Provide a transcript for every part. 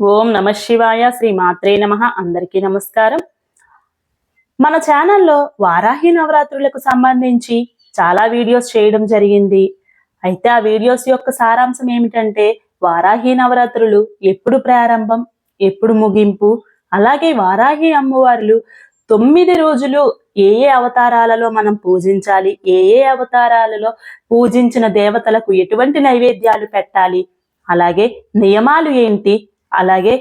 ఓం నమ శివాయ శ్రీ మాత్రే నమ. అందరికీ నమస్కారం. మన ఛానల్లో వారాహి నవరాత్రులకు సంబంధించి చాలా వీడియోస్ చేయడం జరిగింది. అయితే ఆ వీడియోస్ యొక్క సారాంశం ఏమిటంటే వారాహి నవరాత్రులు ఎప్పుడు ప్రారంభం ఎప్పుడు ముగింపు అలాగే వారాహి అమ్మవార్లు తొమ్మిది రోజులు ఏ ఏ అవతారాలలో మనం పూజించాలి ఏ ఏ అవతారాలలో పూజించిన దేవతలకు ఎటువంటి నైవేద్యాలు పెట్టాలి అలాగే నియమాలు ఏంటి అలాగే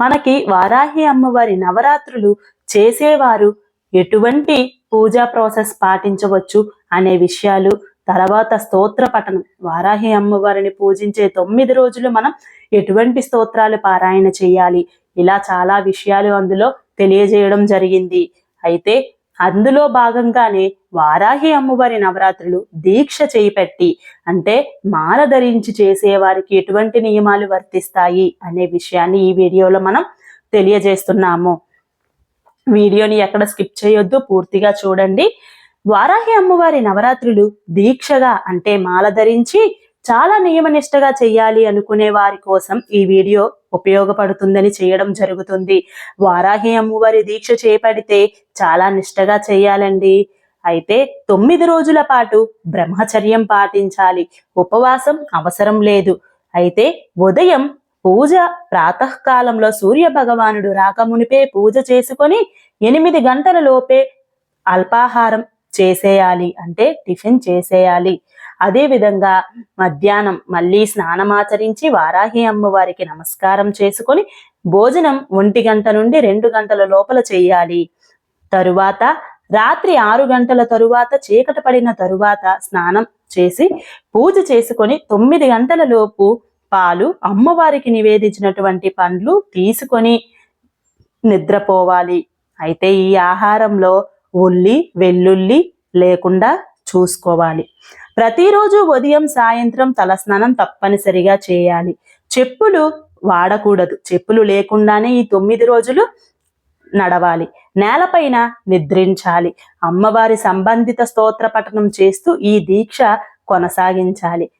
మనకి వారాహి అమ్మవారి నవరాత్రులు చేసేవారు ఎటువంటి పూజా ప్రాసెస్ పాటించవచ్చు అనే విషయాలు తర్వాత స్తోత్ర పఠనం. వారాహి అమ్మవారిని పూజించే తొమ్మిది రోజులు మనం ఎటువంటి స్తోత్రాలు పారాయణ చేయాలి? ఇలా చాలా విషయాలు అందులో తెలియజేయడం జరిగింది. అయితే అందులో భాగంగానే వారాహి అమ్మవారి నవరాత్రులు దీక్ష చేయిపెట్టి అంటే మాల ధరించి చేసేవారికి ఎటువంటి నియమాలు వర్తిస్తాయి అనే విషయాన్ని ఈ వీడియోలో మనం తెలియజేస్తున్నాము. వీడియోని ఎక్కడ స్కిప్ చేయొద్దు పూర్తిగా చూడండి. వారాహి అమ్మవారి నవరాత్రులు దీక్షగా అంటే మాల ధరించి చాలా నియమనిష్టగా చేయాలి అనుకునే వారి కోసం ఈ వీడియో ఉపయోగపడుతుందని చేయడం జరుగుతుంది. వారాహి అమ్మవారి దీక్ష చేపడితే చాలా నిష్టగా చేయాలండి. అయితే తొమ్మిది రోజుల పాటు బ్రహ్మచర్యం పాటించాలి. ఉపవాసం అవసరం లేదు. అయితే ఉదయం పూజ ప్రాతకాలంలో సూర్య భగవానుడు రాకమునిపే పూజ చేసుకొని ఎనిమిది గంటల లోపే అల్పాహారం చేసేయాలి. అంటే టిఫిన్ చేసేయాలి. అదేవిధంగా మధ్యాహ్నం మళ్ళీ స్నానమాచరించి వారాహి అమ్మవారికి నమస్కారం చేసుకొని భోజనం ఒంటి గంట నుండి రెండు గంటల లోపల చేయాలి. తరువాత రాత్రి ఆరు గంటల తరువాత చీకట పడిన తరువాత స్నానం చేసి పూజ చేసుకొని తొమ్మిది గంటల లోపు పాలు అమ్మవారికి నివేదించినటువంటి పండ్లు తీసుకొని నిద్రపోవాలి. అయితే ఈ ఆహారంలో ఉల్లి వెల్లుల్లి లేకుండా చూసుకోవాలి. ప్రతిరోజు ఉదయం సాయంత్రం తలస్నానం తప్పనిసరిగా చేయాలి. చెప్పులు వాడకూడదు. చెప్పులు లేకుండానే ఈ తొమ్మిది రోజులు నడవాలి. నేలపైన నిద్రించాలి. అమ్మవారి సంబంధిత స్తోత్ర పఠనం చేస్తూ ఈ దీక్ష కొనసాగించాలి.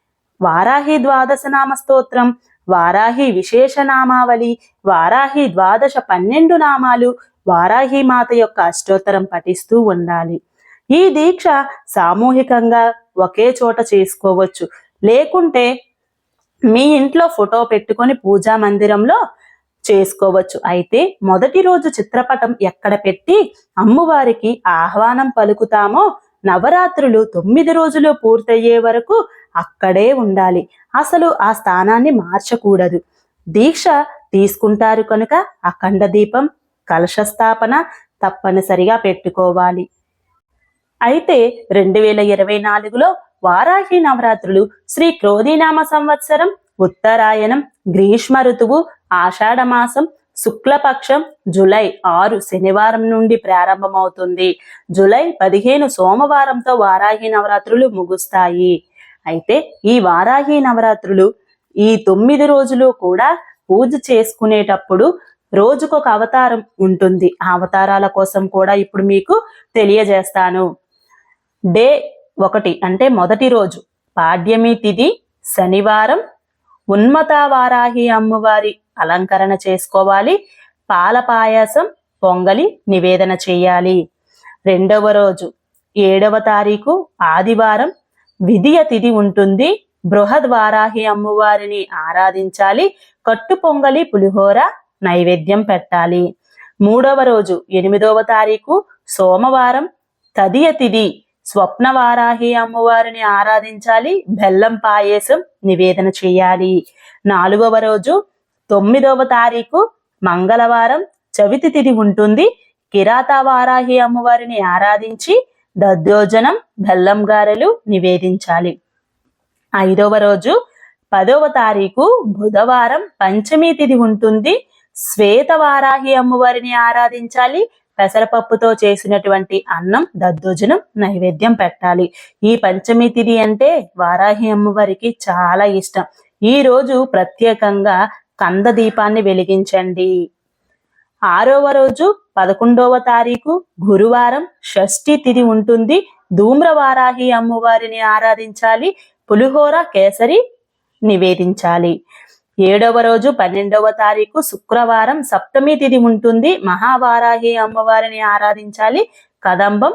వారాహి ద్వాదశ నామ స్తోత్రం వారాహి విశేష నామావళి వారాహి ద్వాదశ పన్నెండు నామాలు వారాహి మాత యొక్క అష్టోత్తరం పఠిస్తూ ఉండాలి. ఈ దీక్ష సామూహికంగా ఒకే చోట చేసుకోవచ్చు. లేకుంటే మీ ఇంట్లో ఫోటో పెట్టుకొని పూజా మందిరంలో చేసుకోవచ్చు. అయితే మొదటి రోజు చిత్రపటం ఎక్కడ పెట్టి అమ్మవారికి ఆహ్వానం పలుకుతామో నవరాత్రులు తొమ్మిది రోజులు పూర్తయ్యే వరకు అక్కడే ఉండాలి. అసలు ఆ స్థానాన్ని మార్చకూడదు. దీక్ష తీసుకుంటారు కనుక అఖండ దీపం కలశ స్థాపన తప్పనిసరిగా పెట్టుకోవాలి. అయితే రెండు వేల ఇరవై నాలుగులో వారాహి నవరాత్రులు శ్రీ క్రోధీనామ సంవత్సరం ఉత్తరాయణం గ్రీష్మ ఋతువు ఆషాఢమాసం శుక్లపక్షం జులై ఆరు శనివారం నుండి ప్రారంభమవుతుంది. జులై పదిహేను సోమవారంతో వారాహి నవరాత్రులు ముగుస్తాయి. అయితే ఈ వారాహి నవరాత్రులు ఈ తొమ్మిది రోజులు కూడా పూజ చేసుకునేటప్పుడు రోజుకొక అవతారం ఉంటుంది. ఆ అవతారాల కోసం కూడా ఇప్పుడు మీకు తెలియజేస్తాను. డే ఒకటి అంటే మొదటి రోజు. పాడ్యమి తిథి శనివారం ఉన్మతావారాహి అమ్మవారి అలంకరణ చేసుకోవాలి. పాల పాయాసం పొంగలి నివేదన చేయాలి. రెండవ రోజు ఏడవ తారీఖు ఆదివారం విధియ తిథి ఉంటుంది. బృహద్ వారాహి అమ్మవారిని ఆరాధించాలి. కట్టు పొంగలి పులిహోర నైవేద్యం పెట్టాలి. మూడవ రోజు ఎనిమిదవ తారీఖు సోమవారం తదియ తిథి స్వప్న వారాహి అమ్మవారిని ఆరాధించాలి బెల్లం పాయసం నివేదన చేయాలి. నాలుగవ రోజు తొమ్మిదవ తారీఖు మంగళవారం చవితి తిథి ఉంటుంది. కిరాత వారాహి అమ్మవారిని ఆరాధించి దద్దోజనం బెల్లం గారెలు నివేదించాలి. ఐదవ రోజు పదవ తారీఖు బుధవారం పంచమి తిథి ఉంటుంది. శ్వేత వారాహి అమ్మవారిని ఆరాధించాలి పెసరపప్పుతో చేసినటువంటి అన్నం దద్దోజనం నైవేద్యం పెట్టాలి. ఈ పంచమి తిథి అంటే వారాహి అమ్మవారికి చాలా ఇష్టం. ఈ రోజు ప్రత్యేకంగా కంద దీపాన్ని వెలిగించండి. ఆరవ రోజు పదకొండవ తారీఖు గురువారం షష్ఠి తిథి ఉంటుంది. ధూమ్ర వారాహి అమ్మవారిని ఆరాధించాలి. పులిహోర కేసరి నివేదించాలి. ఏడవ రోజు పన్నెండవ తారీఖు శుక్రవారం సప్తమి తిథి ఉంటుంది. మహావారాహి అమ్మవారిని ఆరాధించాలి. కదంబం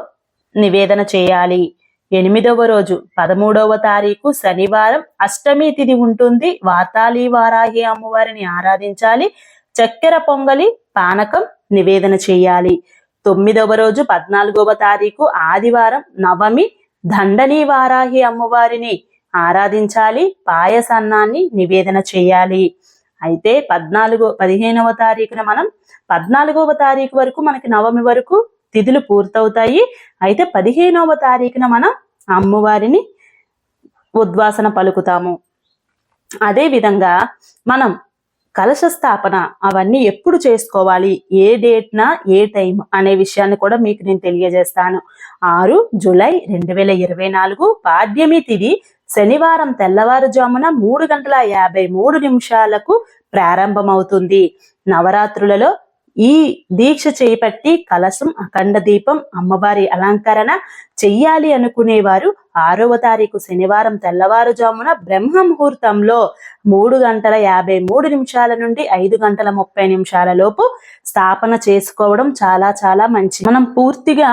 నివేదన చేయాలి. ఎనిమిదవ రోజు పదమూడవ తారీఖు శనివారం అష్టమి తిథి ఉంటుంది. వాతాళి వారాహి అమ్మవారిని ఆరాధించాలి. చక్కెర పొంగలి పానకం నివేదన చేయాలి. తొమ్మిదవ రోజు పద్నాలుగవ తారీఖు ఆదివారం నవమి దండని వారాహి అమ్మవారిని ఆరాధించాలి పాయసన్నాన్ని నివేదన చేయాలి. అయితే పద్నాలుగో పదిహేనవ తారీఖున మనం పద్నాలుగవ తారీఖు వరకు మనకి నవమి వరకు తిథులు పూర్తవుతాయి. అయితే పదిహేనవ తారీఖున మనం అమ్మవారిని ఉద్వాసన పలుకుతాము. అదే విధంగా మనం కలశ స్థాపన అవన్నీ ఎప్పుడు చేసుకోవాలి ఏ డేట్న ఏ టైం అనే విషయాన్ని కూడా మీకు నేను తెలియజేస్తాను. ఆరు జూలై రెండు వేల ఇరవై నాలుగు పాడ్యమి తిది శనివారం తెల్లవారుజామున మూడు గంటల యాభై మూడు నిమిషాలకు ప్రారంభమవుతుంది. నవరాత్రులలో ఈ దీక్ష చేపట్టి కలసం అఖండ దీపం అమ్మవారి అలంకరణ చెయ్యాలి అనుకునేవారు ఆరవ తారీఖు శనివారం తెల్లవారుజామున బ్రహ్మ ముహూర్తంలో మూడు గంటల యాభై మూడు నిమిషాల నుండి ఐదు గంటల ముప్పై నిమిషాల లోపు స్థాపన చేసుకోవడం చాలా చాలా మంచిది. మనం పూర్తిగా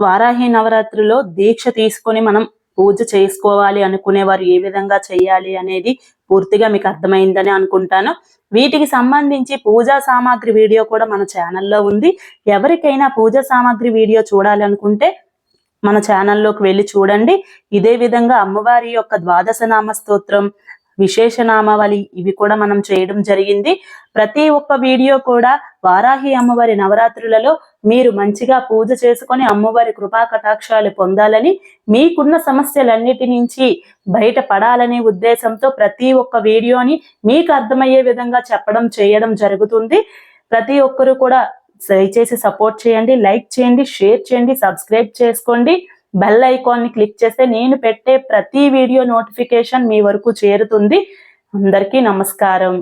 వారాహి నవరాత్రిలో దీక్ష తీసుకొని మనం పూజ చేసుకోవాలి అనుకునేవారు ఏ విధంగా చేయాలి అనేది పూర్తిగా మీకు అర్థమైందని అనుకుంటాను. వీటికి సంబంధించి పూజా సామాగ్రి వీడియో కూడా మన ఛానల్లో ఉంది. ఎవరికైనా పూజా సామాగ్రి వీడియో చూడాలనుకుంటే మన ఛానల్లోకి వెళ్ళి చూడండి. ఇదే విధంగా అమ్మవారి యొక్క ద్వాదశ నామ స్తోత్రం విశేష నామావళి ఇవి కూడా మనం చేయడం జరిగింది. ప్రతి ఒక్క వీడియో కూడా వారాహి అమ్మవారి నవరాత్రులలో మీరు మంచిగా పూజ చేసుకొని అమ్మవారి కృపా కటాక్షాలు పొందాలని మీకున్న సమస్యలన్నిటి నుంచి బయటపడాలనే ఉద్దేశంతో ప్రతి ఒక్క వీడియోని మీకు అర్థమయ్యే విధంగా చెప్పడం చేయడం జరుగుతుంది. ప్రతి ఒక్కరు కూడా దయచేసి సపోర్ట్ చేయండి లైక్ చేయండి షేర్ చేయండి సబ్స్క్రైబ్ చేసుకోండి. బెల్ ఐకాన్ని క్లిక్ చేస్తే నేను పెట్టే ప్రతి వీడియో నోటిఫికేషన్ మీ వరకు చేరుతుంది. అందరికీ నమస్కారం.